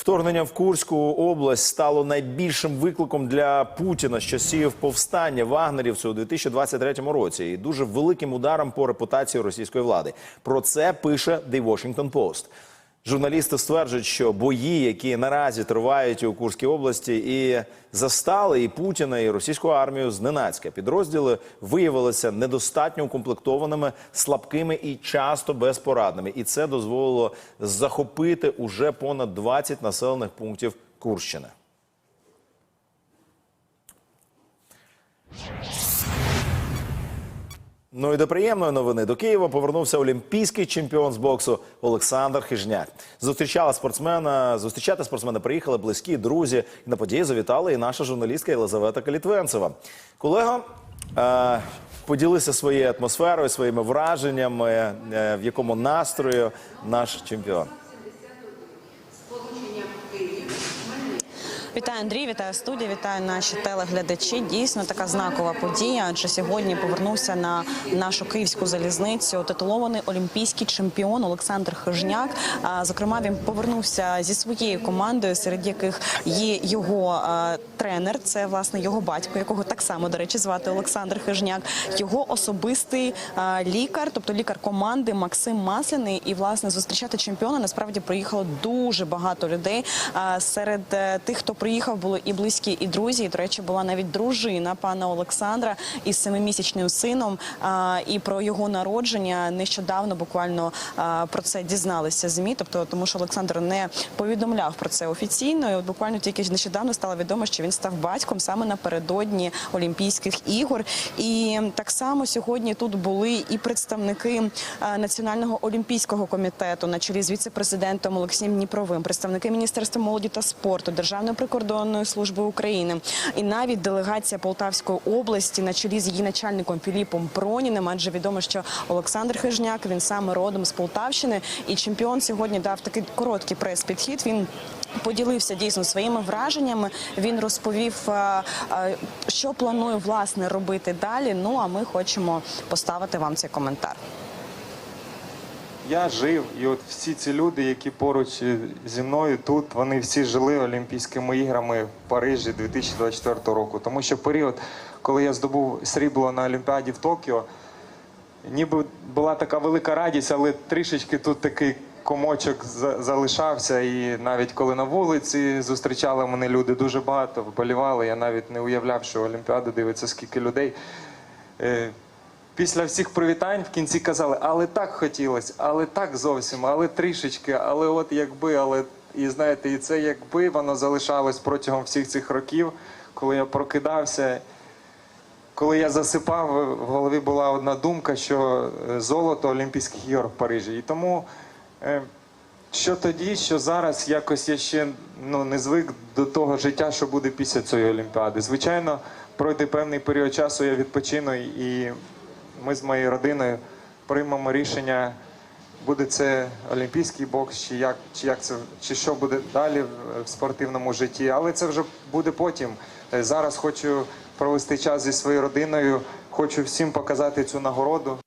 Вторгнення в Курську область стало найбільшим викликом для Путіна з часів повстання вагнерівців у 2023 році і дуже великим ударом по репутації російської влади. Про це пише The Washington Post. Журналісти стверджують, що бої, які наразі тривають у Курській області, і застали і Путіна, і російську армію зненацька. Підрозділи виявилися недостатньо укомплектованими, слабкими і часто безпорадними. І це дозволило захопити уже понад 20 населених пунктів Курщини. Ну і до приємної новини до Києва повернувся олімпійський чемпіон з боксу Олександр Хижняк. Зустрічала спортсмена. Зустрічати спортсмена приїхали близькі друзі. І на події завітала і наша журналістка Єлизавета Калітвенцева. Колега. Е, Поділися своєю атмосферою, своїми враженнями, е, в якому настрою наш чемпіон. Вітаю Андрій, вітаю студія, вітаю наші телеглядачі. Дійсно така знакова подія. Адже сьогодні повернувся на нашу київську залізницю титулований олімпійський чемпіон Олександр Хижняк. Зокрема, він повернувся зі своєю командою, серед яких є його тренер. Це власне його батько, якого так само до речі звати Олександр Хижняк. Його особистий лікар, тобто лікар команди Максим Масляний. І власне зустрічати чемпіона насправді приїхало дуже багато людей. Серед е, тих, хто приїхав, були і близькі, і друзі. І, до речі, була навіть дружина пана Олександра із семимісячним сином. А, І про його народження нещодавно буквально про це дізналися змі. Тобто, тому що Олександр не повідомляв про це офіційно. І от буквально тільки нещодавно стало відомо, що він став батьком саме напередодні Олімпійських ігор. І так само сьогодні тут були і представники Національного олімпійського комітету на чолі з віце-президентом Олексієм Дніпровим, представники Міністерства молоді та спорту, Державної прикордонної служби України і навіть делегація Полтавської області на чолі з її начальником Філіпом Проніним. Адже відомо, що Олександр Хижняк він саме родом з Полтавщини, і чемпіон сьогодні дав такий короткий прес-підхід. Він Поділився дійсно своїми враженнями. Він розповів, е, е, що планує власне робити далі. Ну а ми хочемо поставити вам цей коментар. Я жив, і от всі ці люди, які поруч е, зі мною тут, вони всі жили Олімпійськими іграми в Парижі 2024 року. Тому що період, коли я здобув срібло на Олімпіаді в Токіо, ніби була така велика радість, але трішечки тут такий комочок залишався. І навіть коли на вулиці зустрічали мене люди дуже багато, вболівали. Я навіть не уявляв, що Олімпіаду дивиться скільки людей. Після всіх привітань в кінці казали, але так хотілося, але так зовсім, але трішечки, але от якби, але і знаєте, і це якби воно залишалось протягом всіх цих років, коли я прокидався. Коли я засипав, в голові була одна думка, що е, золото Олімпійських ігор в Парижі. І тому е, що тоді, що зараз якось я ще ну, не звик до того життя, що буде після цієї Олімпіади. Звичайно, пройде певний період часу, я відпочину, і ми з моєю родиною приймемо рішення, буде це олімпійський бокс, чи як, чи як це, чи що буде далі в- спортивному житті. Але це вже буде потім. Е, Зараз хочу провести час зі своєю родиною, хочу всім показати цю нагороду.